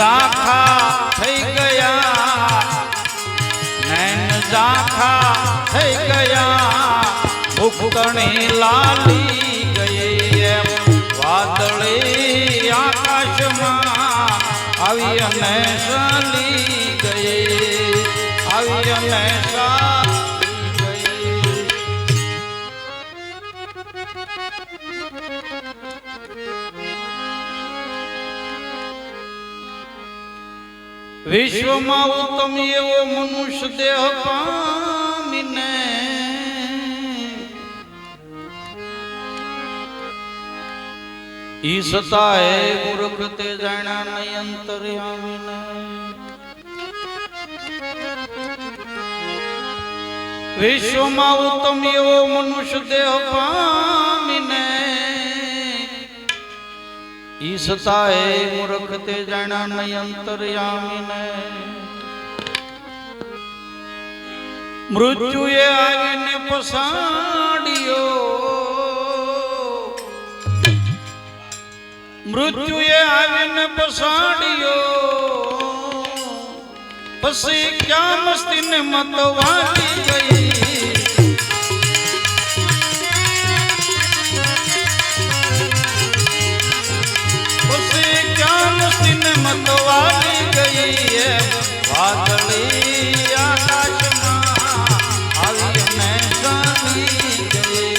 ઝાખા થઈ ગયા. નૈન ઝાખા થઈ ગયા. ભૂખતણી લાલી ગઈ એમ વાદળી આકાશમાં. આવી અને ચાલી ગઈ. આવી અને ચાલી વિશ્વમાં ઉત્તમ એવો મનુષ્ય દેહ પામીને. ઈ સતાએ મૂર્ખ તે જાણ્યા નહીં અંતર્યામીને વિશ્વમાં ઉત્તમ એવો મનુષ્ય દેહ પામીને. ઈ સતાએ મૂર્ખ તે જાણ્યા નહીં અંતર્યામીને. મૃત્યુએ આવીને પસાડ્યો. મૃત્યુએ આવીને પસાડ્યો. પછી ક્યાં મસ્તીને મતવાલી ગઈ? મસ્તીને મતવાલી ગઈ એ વાદળી આકાશમાં આવી અને ચાલી ગઈ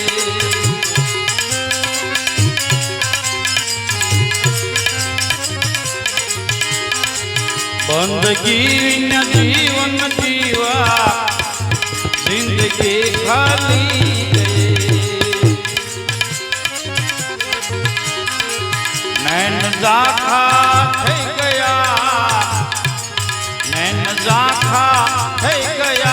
બંદગી ન જીવન જીવા જિંદગી ખાલી ગઈ નૈન ઝાખા ઝાખા થઈ ગયા.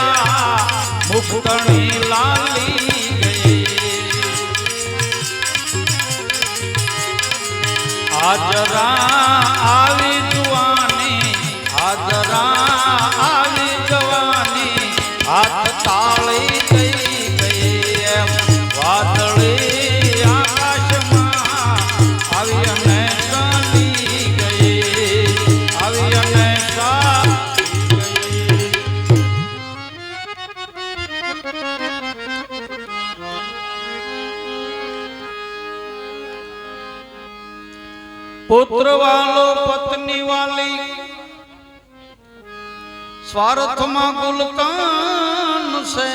પુત્ર વાલો પત્ની વાલી સ્વાર્થમાં ગુલતાન છે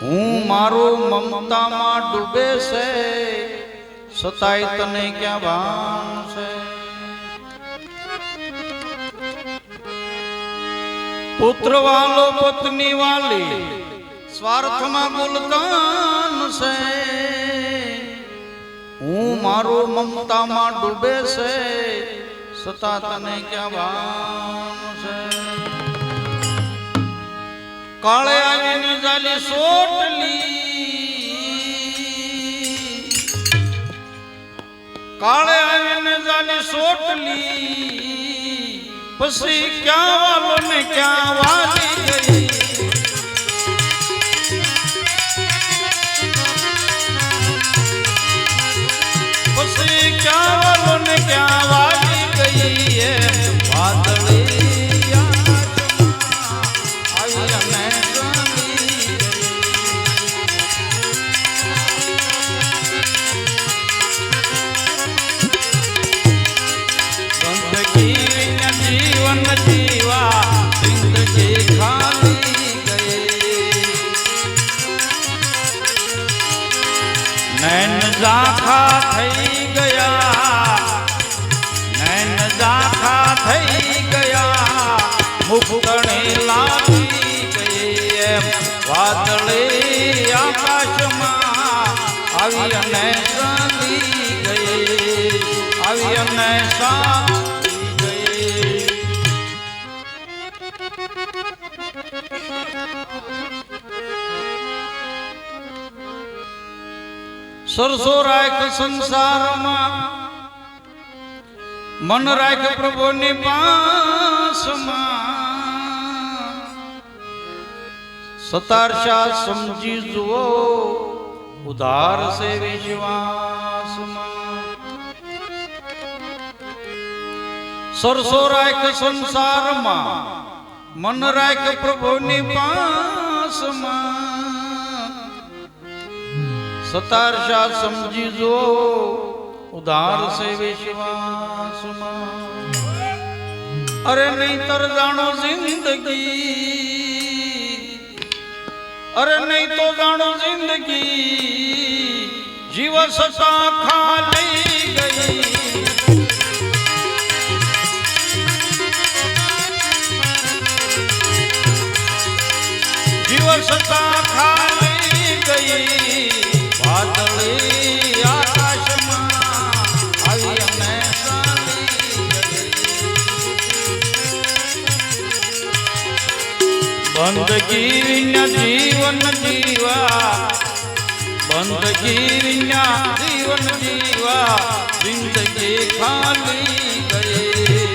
હું મારો મમતામાં ડૂબે છે સતાય તને ક્યાં ભાન છે પુત્ર વાલો પત્ની વાલી સ્વાર્થમાં ગુલતાન છે હું મારો મમતામાં ડૂબે છે, સતા તને ક્યાં ભાન છે. કાળે આવીને જાલી સોટલી. કાળે આવીને જાલી સોટલી. પછી ક્યાં વાલો ને ક્યાં વાલી ગઈ? નૈન ઝાંખા થઈ ગયા. નૈન ઝાંખા થઈ ગયા. મુખતણી લાગી ગઈ એમ વાદળી આકાશમાં. આવી અને સાંધી ગઈ. આવી અને ચાલી सरसो राख संसार मन राख प्रभु निपास सतार समझी जुओ, उदार से विश्वास सरसो राख संसार मन राख प्रभु निपास माँ। સતારશા સમજી જો ઉધાર સે વિશ્વાસમાં અરે નહીતર જાણો જિંદગી અરે નહીં તો જાણો જિંદગી જીવ સતા ખાલી ગઈ જીવ સતા ખાલી બંદગી વિના જીવન જીવા બંદગી વિના જીવન જીવા જિંદગી ખાલી ગઈ